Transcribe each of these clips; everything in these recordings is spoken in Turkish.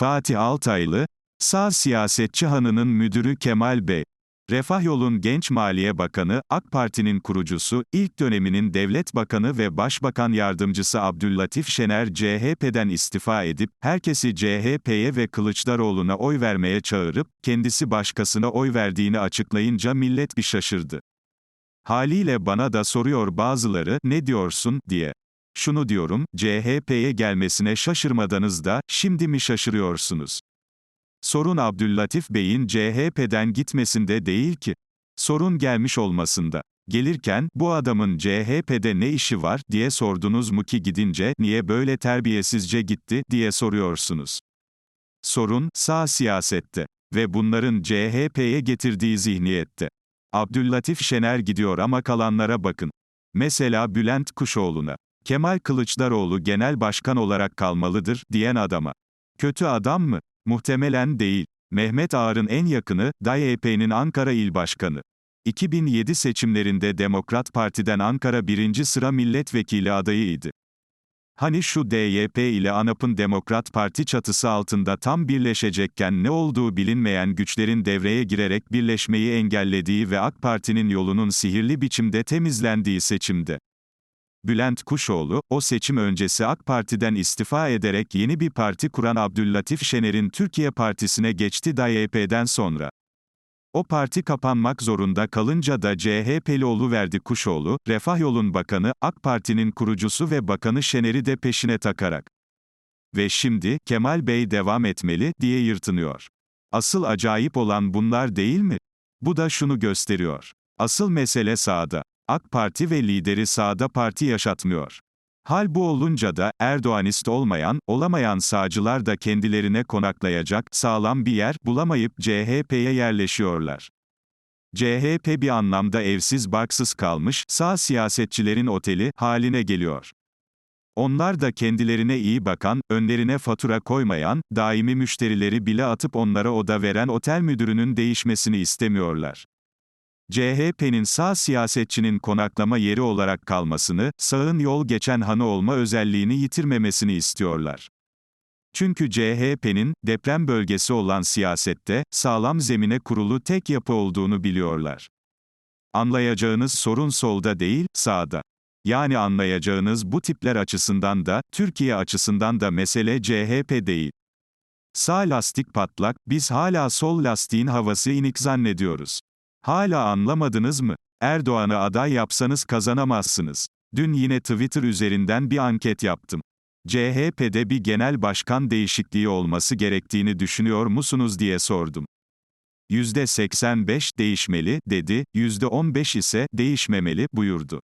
Fatih Altaylı, sağ siyasetçi hanının müdürü Kemal Bey, Refah Yol'un genç Maliye Bakanı, AK Parti'nin kurucusu, ilk döneminin devlet bakanı ve başbakan yardımcısı Abdüllatif Şener CHP'den istifa edip, herkesi CHP'ye ve Kılıçdaroğlu'na oy vermeye çağırıp, kendisi başkasına oy verdiğini açıklayınca millet bir şaşırdı. Haliyle bana da soruyor bazıları, ne diyorsun, diye. Şunu diyorum, CHP'ye gelmesine şaşırmadınız da, şimdi mi şaşırıyorsunuz? Sorun Abdüllatif Bey'in CHP'den gitmesinde değil ki. Sorun gelmiş olmasında. Gelirken, bu adamın CHP'de ne işi var, diye sordunuz mu ki gidince, niye böyle terbiyesizce gitti, diye soruyorsunuz. Sorun, sağ siyasette. Ve bunların CHP'ye getirdiği zihniyette. Abdüllatif Şener gidiyor ama kalanlara bakın. Mesela Bülent Kuşoğlu'na. Kemal Kılıçdaroğlu genel başkan olarak kalmalıdır, diyen adama. Kötü adam mı? Muhtemelen değil. Mehmet Ağar'ın en yakını, DAYP'nin Ankara İl Başkanı. 2007 seçimlerinde Demokrat Parti'den Ankara birinci sıra milletvekili adayıydı. Hani şu DYP ile ANAP'ın Demokrat Parti çatısı altında tam birleşecekken ne olduğu bilinmeyen güçlerin devreye girerek birleşmeyi engellediği ve AK Parti'nin yolunun sihirli biçimde temizlendiği seçimde. Bülent Kuşoğlu, o seçim öncesi AK Parti'den istifa ederek yeni bir parti kuran Abdüllatif Şener'in Türkiye Partisi'ne geçti DYP'den sonra. O parti kapanmak zorunda kalınca da CHP'li verdi Kuşoğlu, Refah Yol'un bakanı, AK Parti'nin kurucusu ve bakanı Şener'i de peşine takarak. Ve şimdi, Kemal Bey devam etmeli, diye yırtınıyor. Asıl acayip olan bunlar değil mi? Bu da şunu gösteriyor. Asıl mesele sağda. AK Parti ve lideri sağda parti yaşatmıyor. Hal bu olunca da, Erdoğanist olmayan, olamayan sağcılar da kendilerine konaklayacak, sağlam bir yer, bulamayıp CHP'ye yerleşiyorlar. CHP bir anlamda evsiz barksız kalmış, sağ siyasetçilerin oteli, haline geliyor. Onlar da kendilerine iyi bakan, önlerine fatura koymayan, daimi müşterileri bile atıp onlara oda veren otel müdürünün değişmesini istemiyorlar. CHP'nin sağ siyasetçinin konaklama yeri olarak kalmasını, sağın yol geçen hanı olma özelliğini yitirmemesini istiyorlar. Çünkü CHP'nin, deprem bölgesi olan siyasette, sağlam zemine kurulu tek yapı olduğunu biliyorlar. Anlayacağınız sorun solda değil, sağda. Yani anlayacağınız bu tipler açısından da, Türkiye açısından da mesele CHP değil. Sağ lastik patlak, biz hala sol lastiğin havası inik zannediyoruz. Hala anlamadınız mı? Erdoğan'ı aday yapsanız kazanamazsınız. Dün yine Twitter üzerinden bir anket yaptım. CHP'de bir genel başkan değişikliği olması gerektiğini düşünüyor musunuz diye sordum. %85 değişmeli, dedi, %15 ise değişmemeli, buyurdu.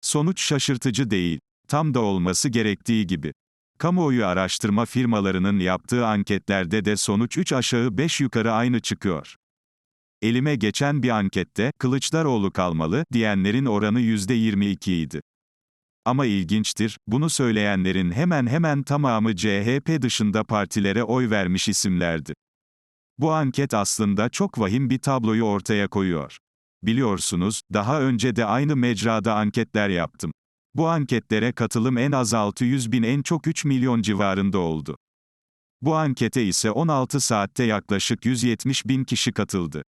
Sonuç şaşırtıcı değil. Tam da olması gerektiği gibi. Kamuoyu araştırma firmalarının yaptığı anketlerde de sonuç 3 aşağı 5 yukarı aynı çıkıyor. Elime geçen bir ankette, Kılıçdaroğlu kalmalı, diyenlerin oranı %22 idi. Ama ilginçtir, bunu söyleyenlerin hemen hemen tamamı CHP dışında partilere oy vermiş isimlerdi. Bu anket aslında çok vahim bir tabloyu ortaya koyuyor. Biliyorsunuz, daha önce de aynı mecrada anketler yaptım. Bu anketlere katılım en az 600 bin en çok 3 milyon civarında oldu. Bu ankete ise 16 saatte yaklaşık 170 bin kişi katıldı.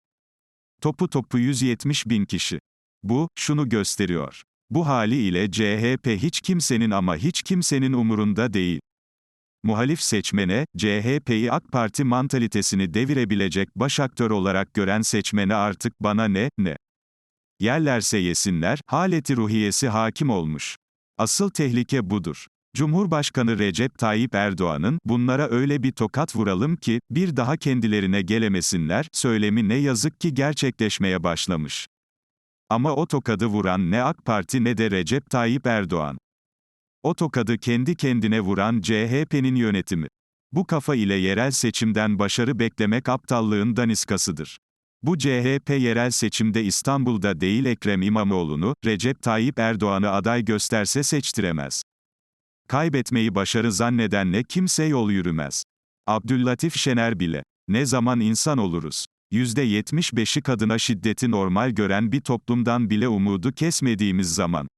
Topu topu 170 bin kişi. Bu, şunu gösteriyor. Bu haliyle CHP hiç kimsenin ama hiç kimsenin umurunda değil. Muhalif seçmene, CHP'yi AK Parti mantalitesini devirebilecek baş aktör olarak gören seçmene artık bana ne, ne. Yerlerse yesinler, haleti ruhiyesi hakim olmuş. Asıl tehlike budur. Cumhurbaşkanı Recep Tayyip Erdoğan'ın, bunlara öyle bir tokat vuralım ki, bir daha kendilerine gelemesinler, söylemi ne yazık ki gerçekleşmeye başlamış. Ama o tokadı vuran ne AK Parti ne de Recep Tayyip Erdoğan. O tokadı kendi kendine vuran CHP'nin yönetimi. Bu kafa ile yerel seçimden başarı beklemek aptallığın daniskasıdır. Bu CHP yerel seçimde İstanbul'da değil Ekrem İmamoğlu'nu, Recep Tayyip Erdoğan'ı aday gösterse seçtiremez. Kaybetmeyi başarı zannedenle kimse yol yürümez. Abdüllatif Şener bile. Ne zaman insan oluruz? %75'i kadına şiddeti normal gören bir toplumdan bile umudu kesmediğimiz zaman.